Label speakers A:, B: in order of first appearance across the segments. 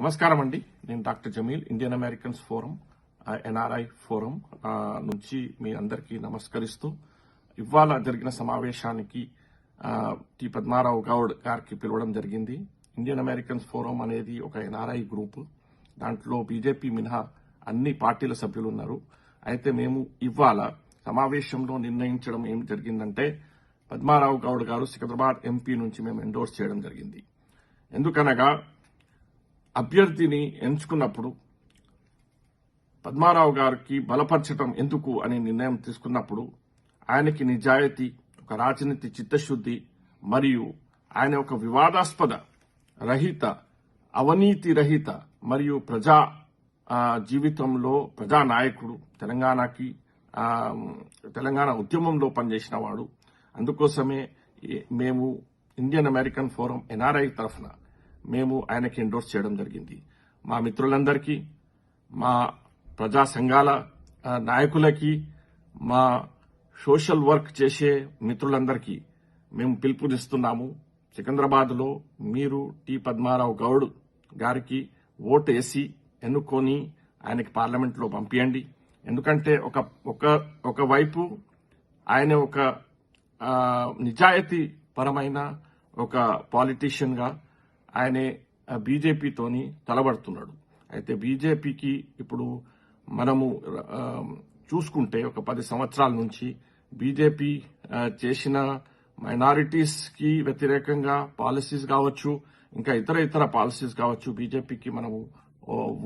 A: నమస్కారం అండి నేను doctor Jameel Indian Americans forum NRI forum నుంచి మీ అందరికీ నమస్కరిస్తూ ఇవాళ జరిగిన సమావేశానికి టి పద్మారావు గౌడ్ గారికి పిలవడం జరిగింది. ఇండియన్ అమెరికన్స్ ఫోరం అనేది ఒక ఎన్ఆర్ఐ గ్రూప్. దాంట్లో బీజేపీ మినహా అన్ని పార్టీల సభ్యులు ఉన్నారు. అయితే మేము ఇవాళ సమావేశంలో నిర్ణయించడం ఏం జరిగిందంటే పద్మారావు గౌడ్ గారు సికింద్రాబాద్ ఎంపీ నుంచి మేము ఎండోర్స్ చేయడం జరిగింది. ఎందుకనగా అభ్యర్థిని ఎంచుకున్నప్పుడు పద్మారావు గారికి బలపరచడం ఎందుకు అని నిర్ణయం తీసుకున్నప్పుడు ఆయనకి నిజాయితీ ఒక రాజనీతి చిత్తశుద్ధి మరియు ఆయన ఒక వివాదాస్పద రహిత అవినీతి రహిత మరియు ప్రజా జీవితంలో ప్రజా నాయకుడు తెలంగాణకి తెలంగాణ ఉద్యమంలో పనిచేసిన వాడు అందుకోసమే మేము ఇండియన్ అమెరికన్ ఫోరం ఎన్ఆర్ఐ తరఫున మేము ఆయనకి ఎండోర్స్ చేయడం జరిగింది. మా మిత్రులందరికీ మా ప్రజా సంఘాల నాయకులకి మా సోషల్ వర్క్ చేసే మిత్రులందరికీ మేము పిలుపునిస్తున్నాము. సికింద్రాబాద్లో మీరు టి పద్మారావు గౌడ్ గారికి ఓటు వేసి ఎన్నుకొని ఆయనకి పార్లమెంట్లో పంపించండి ఎందుకంటే ఒక ఒక ఒకవైపు ఆయన ఒక నిజాయితీ పరమైన ఒక పాలిటీషియన్గా ఆయనే బీజేపీతోని తలబడుతున్నాడు. అయితే బీజేపీకి ఇప్పుడు మనము చూసుకుంటే ఒక పది సంవత్సరాల నుంచి బీజేపీ చేసిన మైనారిటీస్కి వ్యతిరేకంగా పాలసీస్ కావచ్చు ఇంకా ఇతర ఇతర పాలసీస్ కావచ్చు బీజేపీకి మనము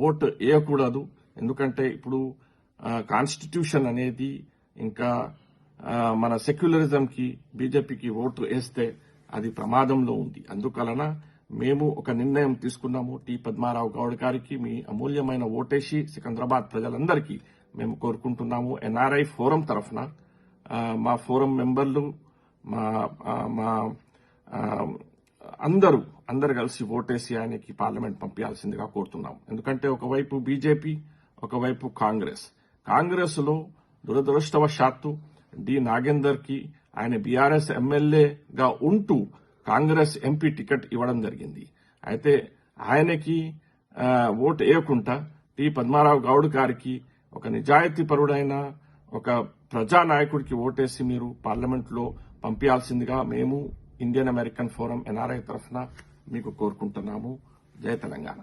A: ఓటు వేయకూడదు. ఎందుకంటే ఇప్పుడు కాన్స్టిట్యూషన్ అనేది ఇంకా మన సెక్యులరిజంకి బీజేపీకి ఓటు వేస్తే అది ప్రమాదంలో ఉంది. అందువలన మేము ఒక నిర్ణయం తీసుకున్నాము. టి. పద్మారావు గౌడ్ గారికి మీ అమూల్యమైన ఓటేసి సికింద్రాబాద్ ప్రజలందరికీ మేము కోరుకుంటున్నాము. ఎన్ఆర్ఐ ఫోరం తరఫున మా ఫోరం మెంబర్లు మా మా అందరూ అందరు కలిసి ఓటేసి ఆయనకి పార్లమెంట్ పంపించాల్సిందిగా కోరుతున్నాం ఎందుకంటే ఒకవైపు బీజేపీ ఒకవైపు కాంగ్రెస్. కాంగ్రెస్లో దురదృష్టవశాత్తు డి. నాగేందర్కి ఆయన బీఆర్ఎస్ ఎమ్మెల్యేగా ఉంటూ కాంగ్రెస్ ఎంపీ టికెట్ ఇవ్వడం జరిగింది. అయితే ఆయనకి ఓటు వేయకుండా టి పద్మారావు గౌడ్ గారికి ఒక నిజాయితీ పరుడైన ఒక ప్రజానాయకుడికి ఓటేసి మీరు పార్లమెంట్లో పంపించాల్సిందిగా మేము ఇండియన్ అమెరికన్ ఫోరం ఎన్ఆర్ఐ తరఫున మీకు కోరుకుంటున్నాము. జయ తెలంగాణ.